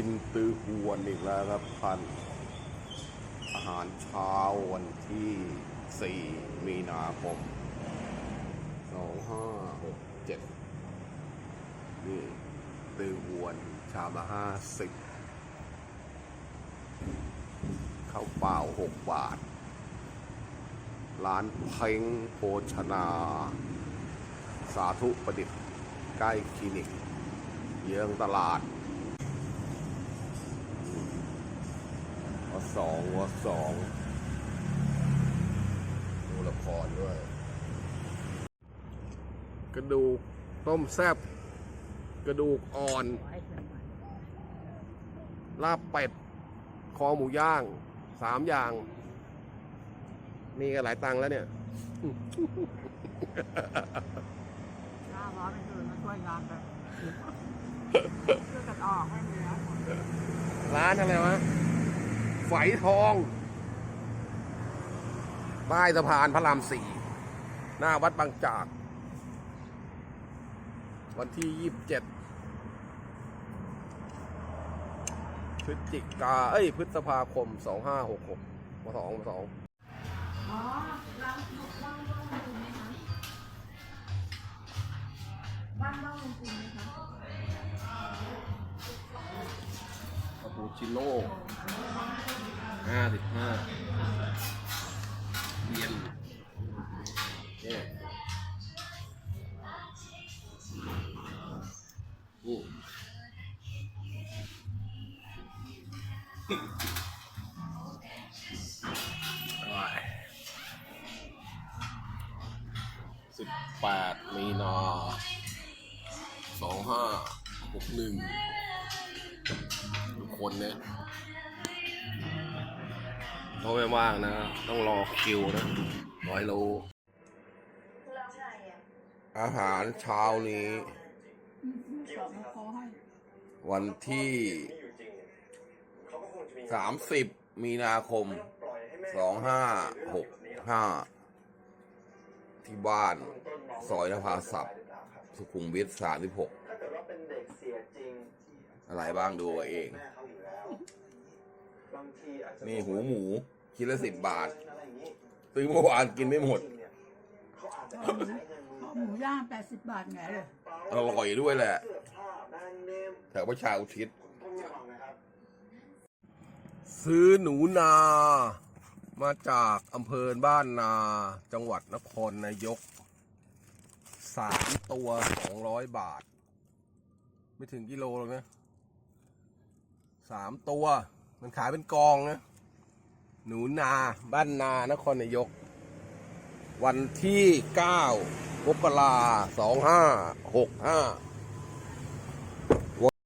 กินตื้อหวนอีกแล้วครับพันอาหารเช้าวันที่ 4 มีนาคม 2567 นี่ตื้อหวนชามละ50ข้าวเปล่า 6 บาท ร้านเพ้งโภชนา สาธุประดิษฐ์ใกล้คลินิก เยื้องตลาด สองวสองดูละครด้วย กระดูกต้มแซบกระดูกอ่อน ลาบเป็ด คอหมูย่าง สามอย่าง นี่ก็หลายตังค์แล้วเนี่ยหน้าร้อนเป็นคืนมาช่วยงานแบบช่วยกันออกให้เนื้อหมดร้านอะไรวะ ไฝทอง ใต้สะพานพระรามสี่ หน้าวัดบางจาก วันที่ยี่สิบเจ็ดพฤศจิกา เอ้ย พฤษภาคมสองห้าหกหกมาสองมาสองอ๋อร้านบ้านบ้านลงทุนไหมคะ คาปูชิโน่ห้าสิบห้าเย็นเนี่ยนี่สิบแปดมีนาสองห้าหกหนึ่ง ทุกคนเนี่ยเขาไม่ว่างนะ ต้องรอคิวนะร้อยโลอาหารเช้านี้ วันที่30มีนาคม2565ที่บ้าน ซอยนภาศัพท์สุขุมวิท36ถ้าเกิดว่าเป็นเด็กเสียจริง อะไรบ้างดูเอาเองแม่เขาอยู่แล้วบางทีอาจจะนี่หูหมูคิดละสิบบาทอะไรอย่างนี้ซื้อเมื่อวานกินไม่หมดจริงเนี่ยเขาอาจจะข้าวหมูใช้เงินมือข้าวหมูย่างแปดสิบบาทไงเลยอร่อยด้วยแหละเสื้อผ้าแบรนด์เนมแถวประชาอุทิศต้องระวังนะครับซื้อหนูนา มาจากอำเภอบ้านนา จังหวัดนครนายก สามตัวสองร้อยบาท ไม่ถึงกิโลหรอกนะ สามตัว มันขายเป็นกองนะ หนูนาบ้านนานครนายก วันที่เก้ามกราสองห้าหกห้า